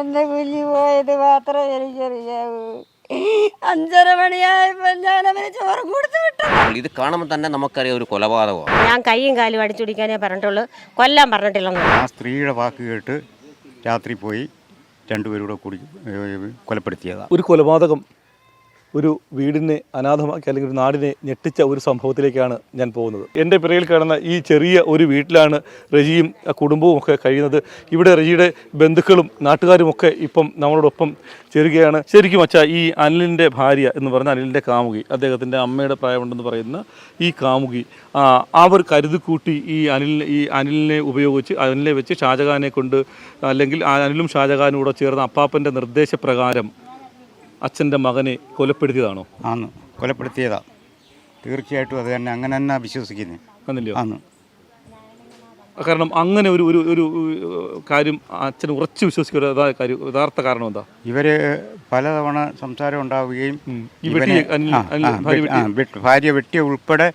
എന്റെ കുഞ്ഞു പോയത് മാത്രമേ എനിക്കറിയാവൂ. അഞ്ചര മണിയായപ്പോ ഞാൻ അവന് ചോറ് കൊടുത്തു വിട്ടു. ഇത് കാണുമ്പോൾ തന്നെ നമുക്കറിയാം ഒരു കൊലപാതകമാണ്. ഞാൻ കൈയും കാലും അടിച്ചുടിക്കാനേ പറഞ്ഞിട്ടുള്ളൂ. കൊല്ലാൻ പറഞ്ഞിട്ടില്ല ആ സ്ത്രീയുടെ വാക്ക് കേട്ട് രാത്രി പോയി രണ്ടുപേരൂടെ കൂടി കൊലപ്പെടുത്തിയതാണ് ഒരു കൊലപാതകം ഒരു വീടിനെ അനാഥമാക്കി അല്ലെങ്കിൽ ഒരു നാടിനെ ഞെട്ടിച്ച ഒരു സംഭവത്തിലേക്കാണ് ഞാൻ പോകുന്നത്. എന്റെ പിറയിൽ കാണുന്ന ഈ ചെറിയ ഒരു വീട്ടിലാണ് റജിയും കുടുംബവും ഒക്കെ കഴിയുന്നത്. ഇവിടെ റജിയുടെ ബന്ധുക്കളും നാട്ടുകാരും ഒക്കെ ഇപ്പം നമ്മളോടൊപ്പം ചേരുകയാണ്. ശരിക്കും അച്ഛാ ഈ അനിലിന്റെ ഭാര്യ എന്ന് പറഞ്ഞ അനിലിന്റെ കാമുകി അദ്ദേഹത്തിന്റെ അമ്മയുടെ പ്രായമുണ്ടെന്ന് പറയുന്ന ഈ കാമുകി അവർ കരുതിക്കൂട്ടി ഈ അനിൽ ഈ അനിലിനെ ഉപയോഗിച്ച് അനിലിനെ വെച്ച് ഷാജഹാനെ കൊണ്ട് അല്ലെങ്കിൽ അനിലും ഷാജഹാനും കൂടെ ചേർന്ന അപ്പാപ്പന്റെ നിർദ്ദേശപ്രകാരം അച്ഛന്റെ മകനെ കൊലപ്പെടുത്തിയതാണോ? ആന്ന്. കൊലപ്പെടുത്തിയതാ. തീർച്ചയായിട്ടും അത് തന്നെ. അങ്ങനെ തന്നെ വിശ്വസിക്കുന്നത് ആന്ന്. കാരണം അങ്ങനെ ഒരു ഒരു ഒരു കാര്യം അച്ഛൻ ഉറച്ചു വിശ്വസിക്കുന്ന കാര്യം യഥാർത്ഥ കാരണം എന്താ? ഇവർ പലതവണ സംസാരം ഉണ്ടാവുകയും ഭാര്യ വെട്ടിയ? ഉൾപ്പെടെ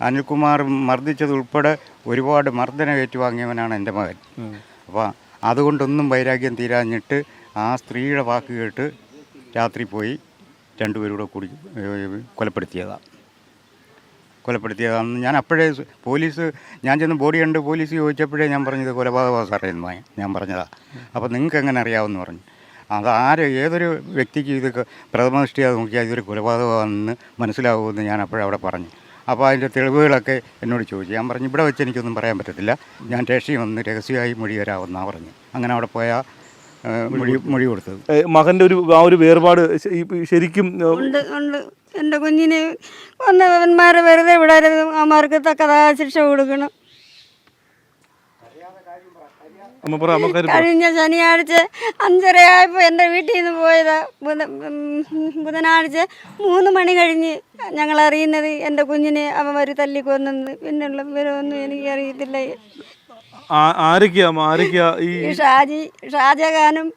അനിൽകുമാർ മർദ്ദിച്ചത് ഉൾപ്പെടെ ഒരുപാട് മർദ്ദനം ഏറ്റുവാങ്ങിയവനാണ് എന്റെ മകൻ. അപ്പോൾ അതുകൊണ്ടൊന്നും വൈരാഗ്യം തീരാഞ്ഞിട്ട് ആ സ്ത്രീയുടെ വാക്ക് കേട്ട് രാത്രി പോയി രണ്ടുപേരൂടെ കൂടി കൊലപ്പെടുത്തിയതാണ് കൊലപ്പെടുത്തിയതാണെന്ന് ഞാൻ അപ്പോഴേ പോലീസ് ഞാൻ ചെന്ന് ബോഡി കണ്ട് പോലീസ് ചോദിച്ചപ്പോഴേ ഞാൻ പറഞ്ഞത് കൊലപാതകമാണ് സാറേ എന്ന് ഞാൻ- പറഞ്ഞതാണ് അപ്പോൾ നിങ്ങൾക്ക് എങ്ങനെ അറിയാമെന്ന് പറഞ്ഞു. അത് ആര് ഏതൊരു വ്യക്തിക്ക് ഇത് പ്രഥമ പ്രഥമദൃഷ്ടിയാ നോക്കിയാൽ ഇതൊരു കൊലപാതകമാണെന്ന് മനസ്സിലാവുമെന്ന് ഞാൻ അപ്പോഴവിടെ പറഞ്ഞു. അപ്പോൾ അതിന്റെ തെളിവുകളൊക്കെ എന്നോട് ചോദിച്ചു. ഞാൻ പറഞ്ഞു ഇവിടെ വെച്ച് എനിക്കൊന്നും പറയാൻ പറ്റത്തില്ല. ഞാൻ രക്ഷയും വന്ന് രഹസ്യമായി മൊഴി തരാമെന്നാണ് പറഞ്ഞു. അങ്ങനെ അവിടെ പോയാൽ മൊഴി മൊഴി കൊടുത്തത്. മകന്റെ മകന്റെ ഒരു ആ ഒരു വേർപാട് ശരിക്കും ഉണ്ട് ഉണ്ട്. എന്റെ കുഞ്ഞിനെ വന്നവന്മാരെ വെറുതെ വിടരുത് അമ്മമാർക്ക് തക്കതായ ശിക്ഷ കൊടുക്കണം. കഴിഞ്ഞ ശനിയാഴ്ച അഞ്ചരയായപ്പോൾ എന്റെ വീട്ടിൽ നിന്ന് പോയതാ. ബുധ ബുധനാഴ്ച മൂന്ന് മണി കഴിഞ്ഞ് ഞങ്ങൾ അറിയുന്നത് എന്റെ കുഞ്ഞിനെ അവന്മാർ തല്ലിക്കൊന്നു പിന്നെയുള്ള വിവരമൊന്നും എനിക്കറിയത്തില്ല. ആരൊക്കെയാ? അമ്മ? ആരൊക്കെയാ ഈ ഷാജി ഷാജഹാനും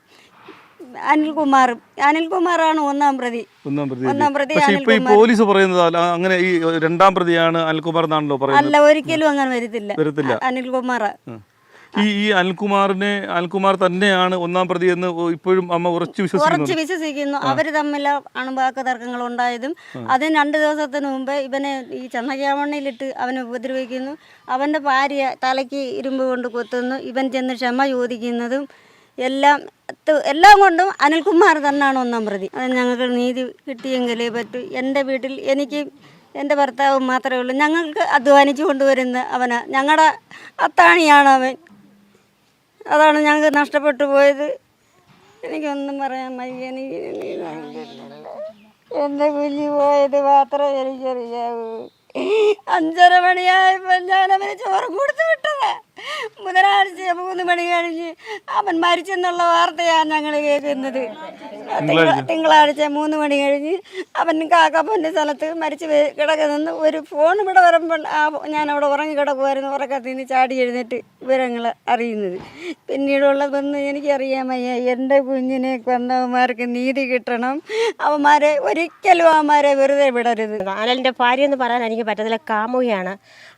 അനിൽകുമാറും. അനിൽകുമാറാണ് ഒന്നാം പ്രതി. ഒന്നാം പ്രതി ഒന്നാം പ്രതി പക്ഷെ ഇപ്പൊ ഈ പോലീസ് പറയുന്നത് അങ്ങനെ ഈ രണ്ടാം പ്രതിയാണ് അനിൽകുമാർ എന്നാണല്ലോ പറയുന്നത്. അല്ല ഒരിക്കലും അങ്ങനെ വരത്തില്ല. വരത്തില്ല. അനിൽകുമാറാ. ഈ ഈ അനിൽകുമാറിനെ അനിൽകുമാർ തന്നെയാണ് ഒന്നാം പ്രതി എന്ന് ഇപ്പോഴും അമ്മ ഉറച്ചു വിശ്വസിക്കുന്നു. വിശ്വസിക്കുന്നു അവർ തമ്മിൽ അണുവാക്ക് തർക്കങ്ങൾ ഉണ്ടായതും അതിന് രണ്ട് ദിവസത്തിന് മുമ്പ് ഇവനെ ഈ ചന്നയ്യാമണ്ണയിലിട്ട് അവനെ ഉപദ്രവിക്കുന്നു. അവന്റെ ഭാര്യ തലയ്ക്ക് ഇരുമ്പ് കൊണ്ട് കൊത്തുന്നു. ഇവൻ ചെന്ന് ക്ഷമ ചോദിക്കുന്നതും എല്ലാം ത് എല്ലാം കൊണ്ടും അനിൽകുമാർ തന്നെയാണ് ഒന്നാം പ്രതി. അത് ഞങ്ങൾക്ക് നീതി കിട്ടിയെങ്കിലേ പറ്റൂ. എന്റെ വീട്ടിൽ എനിക്ക് എന്റെ ഭർത്താവ് മാത്രമേ ഉള്ളൂ. ഞങ്ങൾക്ക് അധ്വാനിച്ചു കൊണ്ടുവരുന്ന അവനാ. ഞങ്ങളുടെ അത്താണിയാണ് അവൻ. അതാണ് ഞങ്ങൾക്ക് നഷ്ടപ്പെട്ടു പോയത്. എനിക്കൊന്നും പറയാൻ വയ്യ. എനിക്ക് എന്റെ കുഞ്ഞു പോയത് മാത്രമേ എനിക്കറിയാവൂ അഞ്ചര മണിയായപ്പോൾ ഞാൻ അവന് ചോറ് കൊടുത്തു ബുധനാഴ്ച മൂന്ന് മണി കഴിഞ്ഞ് അവൻ മരിച്ചെന്നുള്ള വാർത്തയാണ് ഞങ്ങൾ കേൾക്കുന്നത്. തിങ്കള- തിങ്കളാഴ്ച മൂന്ന് മണി കഴിഞ്ഞ് അവൻ കാക്കപ്പന്റെ സ്ഥലത്ത് മരിച്ച് കിടക്കുന്ന ഒരു ഫോൺ ഇവിടെ വരുമ്പോൾ ആ ഞാൻ അവിടെ ഉറങ്ങി കിടക്കുമായിരുന്നു ഉറക്കത്തിൽ നിന്ന് ചാടി എഴുന്നേറ്റ് വിവരങ്ങൾ അറിയുന്നത്. പിന്നീടുള്ളതൊന്നും എനിക്കറിയാൻ വയ്യ എന്റെ കുഞ്ഞിനെ കൊന്നവന്മാർക്ക് നീതി കിട്ടണം. അവന്മാരെ ഒരിക്കലും അവന്മാരെ വെറുതെ വിടരുത്. ആനലിന്റെ ഭാര്യ എന്ന് പറയാൻ എനിക്ക് പറ്റത്തില്ല. കാമുകയാണ്.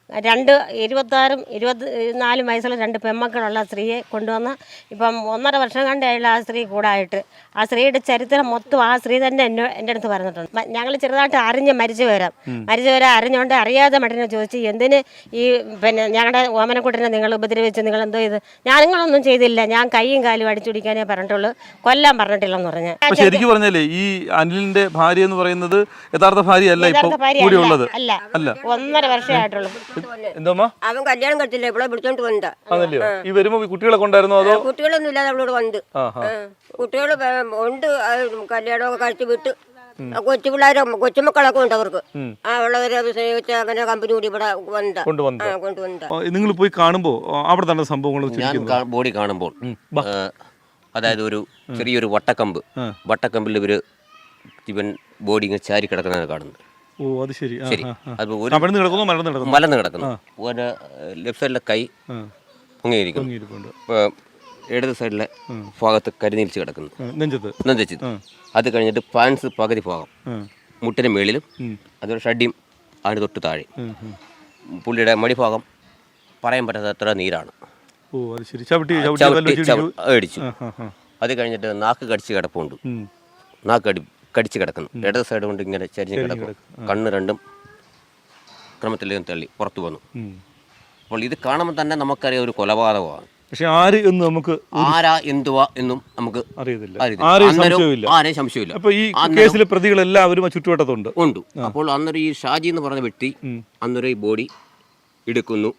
രണ്ട് ഇരുപത്താറും ഇരുപത്തി നാലും വയസ്സുള്ള രണ്ട് പെമ്മക്കളുള്ള സ്ത്രീയെ കൊണ്ടുവന്ന് ഇപ്പം ഒന്നര വർഷം കണ്ടായുള്ള ആ സ്ത്രീ കൂടായിട്ട്. ആ സ്ത്രീയുടെ ചരിത്രം മൊത്തം ആ സ്ത്രീ തന്നെ എന്നെ എന്റെ അടുത്ത് പറഞ്ഞിട്ടുണ്ട്. ഞങ്ങൾ ചെറുതായിട്ട് അറിഞ്ഞ് മരിച്ചു വരാം. മരിച്ചു വരാൻ അറിഞ്ഞുകൊണ്ട് അറിയാതെ മട്ടിനെ ചോദിച്ചു എന്തിന് ഈ പിന്നെ ഞങ്ങളുടെ ഓമനക്കുട്ടനെ നിങ്ങൾ ഉപദ്രവിച്ച് നിങ്ങൾ എന്തോ ചെയ്ത് ഞാൻ നിങ്ങളൊന്നും ചെയ്തില്ല. ഞാൻ കൈയും കാലും അടിച്ചുടിക്കാനേ പറഞ്ഞിട്ടുള്ളൂ. കൊല്ലാൻ പറഞ്ഞിട്ടില്ലെന്ന് പറഞ്ഞു. ശരിക്കും പറഞ്ഞല്ലേ ഈ അനിലിന്റെ ഭാര്യ എന്ന് പറയുന്നത് യഥാർത്ഥ ഇപ്പൊ ഭാര്യ അല്ല, അല്ല. അല്ല. ഒന്നര വർഷമായിട്ടുള്ളൂ എന്തോമ്മ? അവൻ കല്യാണം കഴിച്ചില്ല ഇവിടെ വിളിച്ചോണ്ട് വന്നതാ. ആണല്ലോ? ഈ വരുമ്പോ കുട്ടികളെ കൊണ്ടായിരുന്നോ അതോ? കുട്ടികളൊന്നും ഇല്ലാതെ അവളോട് വന്ന്. ആ ആ. കുട്ടികൾ ഉണ്ട് കല്യാണമൊക്കെ കഴിച്ച് വിട്ട്. കൊച്ചു പിള്ളേരും കൊച്ചുമക്കളൊക്കെ ഉണ്ട് അവർക്ക്. ആ ഉള്ളവരെ സ്നേഹിച്ച് അങ്ങനെ കമ്പനി കൂടി ഇവിടെ വന്നതാ. കൊണ്ടുവന്നത്. നിങ്ങൾ പോയി കാണുമ്പോ അവിടെ തന്നെ സംഭവങ്ങൾ ബോഡി കാണുമ്പോൾ അതായത് ഒരു ചെറിയൊരു വട്ടക്കമ്പ്. വട്ടക്കമ്പിൽ ഇവർ ഇവൻ ബോഡി ഇങ്ങനെ ചാരി കിടക്കുന്നതാണ് കാണുന്നത്. ഓ അത് ശരി. ശരി. ഒരു കിടക്കുന്നു മലർന്ന് കിടക്കുന്നു. മലന്ന് കിടക്കുന്നു. ഒരു ലെഫ്റ്റ് സൈഡിലെ കൈ പൊങ്ങിയിരിക്കുന്നു. പൊങ്ങിയിരിപ്പുണ്ട്. ഇടത് സൈഡിലെ ഭാഗത്ത് കരിനീലിച്ച് കിടക്കുന്നു. നെഞ്ചത്ത്. നെഞ്ചിച്ച് അത് കഴിഞ്ഞിട്ട് പാൻസ് പകുതി ഭാഗം. ആ, മുട്ടിന് മേളിലും അതൊരു ഷഡ്ഡിയും അതിന് തൊട്ട് താഴെ. പുള്ളിയുടെ മടിഭാഗം പറയാൻ പറ്റാത്തത്ര നീരാണ്. ഓ അത് ശരി. ചവിട്ടി ചവിട്ടി ചവിട്ടി കല്ല് വെച്ച് ചവി- ഇടിച്ചു. ആ, ഇടിച്ചു ആ, ആ, ആ. അത് കഴിഞ്ഞിട്ട് നാക്ക് കടിച്ച് കിടപ്പുണ്ട്. ഉം. നാക്ക് കടി കടിച്ച് കിടക്കുന്നു. ഇടത് സൈഡ് കൊണ്ട് ഇങ്ങനെ ചരിഞ്ഞ് കിടക്കും. കണ്ണ് രണ്ടും ക്രമത്തിൽ തള്ളി പുറത്തു വന്നു. അപ്പോൾ ഇത് കാണുമ്പോൾ തന്നെ നമുക്കറിയാം ഒരു കൊലപാതകമാണ്. പക്ഷെ ആര് എന്ന് നമുക്ക് ആരാ എന്തുവാ എന്നും നമുക്ക് അറിയത്തില്ല. ആരെയും സംശയമില്ല അപ്പൊ ഈ കേസിലെ പ്രതികളെല്ലാവരും എല്ലാവരും ചുറ്റുവട്ടത്തുണ്ട്. ഉണ്ട്. അപ്പോൾ അന്നൊരു ഈ ഷാജി എന്ന് പറഞ്ഞ വ്യക്തി അന്നൊരു ഈ ബോഡി എടുക്കുന്നു.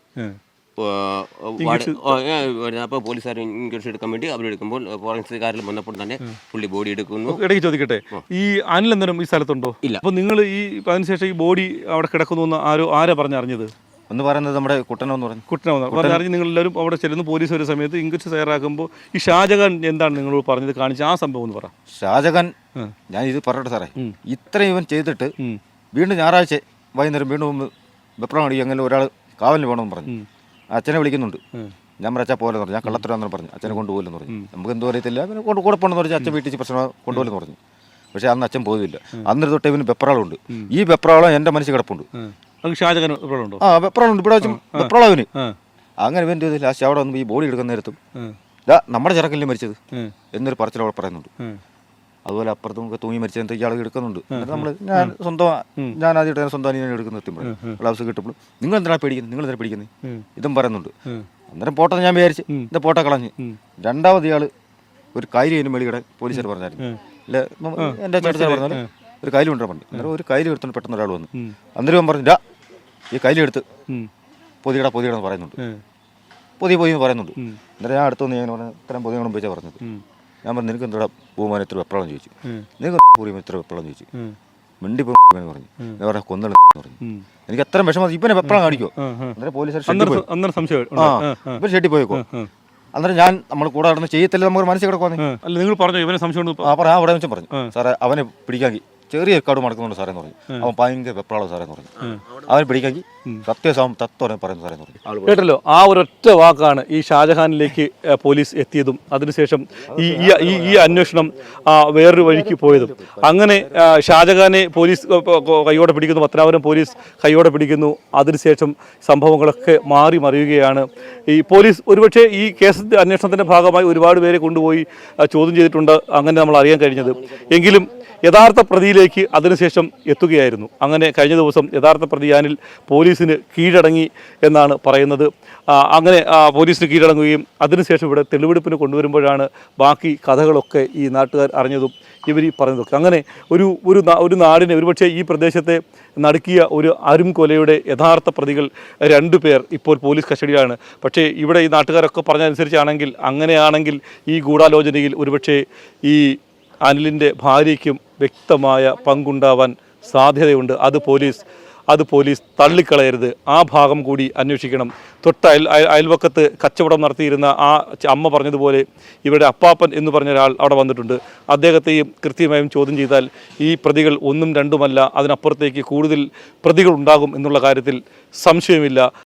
അപ്പോൾ പോലീസുകാർ ഇൻക്വസ്റ്റ് എടുക്കാൻ വേണ്ടി അവരെടുക്കുമ്പോൾ ഫോറൻസിക്കാരിൽ വന്നപ്പോൾ തന്നെ പുള്ളി ബോഡി എടുക്കുന്നു. ഇടയ്ക്ക് ചോദിക്കട്ടെ ഈ അനിൽ അന്നേരം ഈ സ്ഥലത്തുണ്ടോ? ഇല്ല. അപ്പോൾ നിങ്ങൾ ഈ അതിനുശേഷം ഈ ബോഡി അവിടെ കിടക്കുന്നു എന്ന് ആരോ ആരാ പറഞ്ഞറിഞ്ഞത്? ഒന്ന് പറയുന്നത് നമ്മുടെ കുട്ടനെന്ന് പറഞ്ഞു. കുട്ടനാവ് പറഞ്ഞറിഞ്ഞ് നിങ്ങൾ എല്ലാവരും അവിടെ ചെല്ലുന്ന. പോലീസ് ഒരു സമയത്ത് ഇംഗ്ലീഷ് തയ്യാറാക്കുമ്പോൾ ഈ ഷാജഹാൻ എന്താണ് നിങ്ങൾ പറഞ്ഞത്? കാണിച്ച ആ സംഭവം എന്ന് പറ. ഷാജഹാൻ ഞാൻ ഇത് പറയട്ടെ സാറേ. ഇത്രയും ഇവൻ ചെയ്തിട്ട്. വീണ്ടും ഞായറാഴ്ച വൈകുന്നേരം വീണ്ടും വെപ്രം അങ്ങനെ ഒരാൾ കാവലിന് വേണമെന്ന് പറഞ്ഞു. അച്ഛനെ വിളിക്കുന്നുണ്ട്. ഞാൻ പറഞ്ഞ അച്ഛാ പോലെ പറഞ്ഞു. ഞാൻ കള്ളത്തരാന്ന് പറഞ്ഞു. അച്ഛനെ കൊണ്ടുപോകില്ലെന്ന് പറഞ്ഞു. നമുക്ക് എന്തോ അറിയത്തില്ല. പിന്നെ കൊണ്ട് കൂടെ പോകണമെന്ന് പറഞ്ഞു. അച്ഛൻ വീട്ടിൽ പ്രശ്നം കൊണ്ടുപോലെന്ന് പറഞ്ഞു. പക്ഷേ അന്ന് അച്ഛൻ പോയില്ല. അന്നൊരു തൊട്ട് ഇവന് വെപ്രാളുണ്ട് ഈ വെപ്രാളം എന്റെ മനസ്സിൽ കിടപ്പുണ്ട്. ആ വെപ്രാളുണ്ട് ഇവിടെ വെച്ചും വെപ്രാളം അവന് അങ്ങനെ ഇവന്റെ ഇത് ലാസ്റ്റ് അവിടെ വന്ന് ഈ ബോഡി എടുക്കുന്ന നേരത്തും. നമ്മുടെ ചെറുക്കല്ലേ മരിച്ചത്? എന്നൊരു പറച്ചിൽ അവിടെ പറയുന്നുണ്ട്. അതുപോലെ അപ്പുറത്തും ഒക്കെ തൂങ്ങി മരിച്ച ഇയാൾ എടുക്കുന്നുണ്ട്. നമ്മൾ ഞാൻ സ്വന്തം ഞാൻ ആദ്യമായിട്ട് സ്വന്തം അനിയനെ എടുക്കുന്ന എത്തുമ്പോൾ ഗ്ലൗസ് കിട്ടുമ്പോൾ നിങ്ങൾ എന്തിനാ പേടിക്കുന്നത്? നിങ്ങൾ എന്തിനാ പേടിക്കുന്നത്? ഇതും പറയുന്നുണ്ട്. അന്നേരം പോട്ടെന്ന് ഞാൻ വിചാരിച്ച് ഇത് പോട്ടെ കളഞ്ഞ്. രണ്ടാമത് ഇയാൾ ഒരു കയ്യിൽ അതിന് മേളിയുടെ പോലീസുകാർ പറഞ്ഞായിരുന്നു. അല്ല? എന്റെ ചേട്ടൻ പറഞ്ഞാൽ ഒരു കയ്യിൽ കൊണ്ടുവരാൻ പറഞ്ഞു. അന്നേരം ഒരു കയ്യിൽ എടുത്തോണ്ട് പെട്ടെന്ന് ഒരാൾ വന്നു. അന്നേരം അവൻ പറഞ്ഞു ഈ കയ്യിൽ എടുത്ത് ഉം. പൊതിയടാ പൊതിയടാന്ന് പറയുന്നുണ്ട്. പൊതി പൊതി പറയുന്നുണ്ട്. അന്നേരം ഞാൻ അടുത്തൊന്ന് ഞാൻ പറഞ്ഞു ഇത്രയും പൊതിയാണ് ഉപയോഗിച്ചാൽ പറഞ്ഞത്. ഞാൻ പറഞ്ഞു നിനക്ക് എന്താ പൂമാൻ ഇത്ര വെപ്രാളം ചോദിച്ചു. നിനക്ക് പൂർവം ഇത്ര വെപ്രാളം ചോദിച്ചു. ഉം. മിണ്ടി പോയി പറഞ്ഞു. ഞാൻ പറഞ്ഞ കൊന്നള പറഞ്ഞു. എനിക്ക് അത്ര വിഷമം ഇപ്പൊ വെപ്പളം കാണിക്കോ. അന്നേരം പോലീസുകാർ ഷെഡിൽ അന്നേരം പോയി. സ- അന്നേരം ആ ആ. ഇവർ പോയിക്കോ അന്നേരം ഞാൻ നമ്മൾ കൂടെ നടന്ന് ചെയ്യത്തില്ല നമുക്ക് മനസ്സിൽ കിടക്കുവാന്ന്. ആ. അല്ല നിങ്ങൾ പറഞ്ഞു ഇവനെ സംശയം ആ പറ അവിടെ വെച്ചും പറഞ്ഞു. സാറേ അവനെ പിടിക്കാങ്കി ചെറിയ കാട് മടക്കുന്നുണ്ട് സാറേ എന്ന് പറഞ്ഞു. അവൻ ഭയങ്കര വെപ്പളാണ് സാറേ എന്ന് പറഞ്ഞു. അവനെ പിടിക്കാങ്കി സത്യസം തത്വം പറയുന്നു സാറേ കേട്ടല്ലോ? ആ ഒരൊറ്റ വാക്കാണ് ഈ ഷാജഹാനിലേക്ക് പോലീസ് എത്തിയതും. അതിനുശേഷം ഈ ഈ- ഈ അന്വേഷണം ആ, വേറൊരു വഴിക്ക് പോയതും. അങ്ങനെ ഷാജഹാനെ പോലീസ് കൈയോടെ പിടിക്കുന്നു. പത്തനാപുരം പോലീസ് കൈയോടെ പിടിക്കുന്നു. അതിനുശേഷം സംഭവങ്ങളൊക്കെ മാറി മറിയുകയാണ്. ഈ പോലീസ് ഒരുപക്ഷെ ഈ കേസിന്റെ അന്വേഷണത്തിന്റെ ഭാഗമായി ഒരുപാട് പേരെ കൊണ്ടുപോയി ചോദ്യം ചെയ്തിട്ടുണ്ട്. അങ്ങനെ നമ്മൾ അറിയാൻ കഴിഞ്ഞത്. എങ്കിലും യഥാർത്ഥ പ്രതിയിലേക്ക് അതിനുശേഷം എത്തുകയായിരുന്നു. അങ്ങനെ കഴിഞ്ഞ ദിവസം യഥാർത്ഥ പ്രതിയാനിൽ പോലീസിന് കീഴടങ്ങി എന്നാണ് പറയുന്നത്. അങ്ങനെ പോലീസിന് കീഴടങ്ങുകയും അതിനുശേഷം ഇവിടെ തെളിവെടുപ്പിന് കൊണ്ടുവരുമ്പോഴാണ് ബാക്കി കഥകളൊക്കെ ഈ നാട്ടുകാർ അറിഞ്ഞതും ഇവർ ഈ പറഞ്ഞതൊക്കെ. അങ്ങനെ ഒരു ഒരു ഒരു നാടിനെ ഒരുപക്ഷെ ഈ പ്രദേശത്തെ നടുക്കിയ ഒരു അരും കൊലയുടെ യഥാർത്ഥ പ്രതികൾ രണ്ടു പേർ ഇപ്പോൾ പോലീസ് കസ്റ്റഡിയിലാണ്. പക്ഷേ ഇവിടെ ഈ നാട്ടുകാരൊക്കെ പറഞ്ഞതനുസരിച്ചാണെങ്കിൽ അങ്ങനെയാണെങ്കിൽ ഈ ഗൂഢാലോചനയിൽ ഒരുപക്ഷെ ഈ അനിലിന്റെ ഭാര്യയ്ക്കും വ്യക്തമായ പങ്കുണ്ടാവാൻ സാധ്യതയുണ്ട്. അത് പോലീസ് അത് പോലീസ് തള്ളിക്കളയരുത്. ആ ഭാഗം കൂടി അന്വേഷിക്കണം. തൊട്ട അയൽ അയൽ- അയൽവക്കത്ത് കച്ചവടം നടത്തിയിരുന്ന ആ അമ്മ പറഞ്ഞതുപോലെ ഇവരുടെ അപ്പാപ്പൻ എന്ന് പറഞ്ഞ ഒരാൾ അവിടെ വന്നിട്ടുണ്ട്. അദ്ദേഹത്തെയും കൃത്യമായും ചോദ്യം ചെയ്താൽ ഈ പ്രതികൾ ഒന്നും രണ്ടുമല്ല അതിനപ്പുറത്തേക്ക് കൂടുതൽ പ്രതികൾ ഉണ്ടാകും എന്നുള്ള കാര്യത്തിൽ സംശയമില്ല.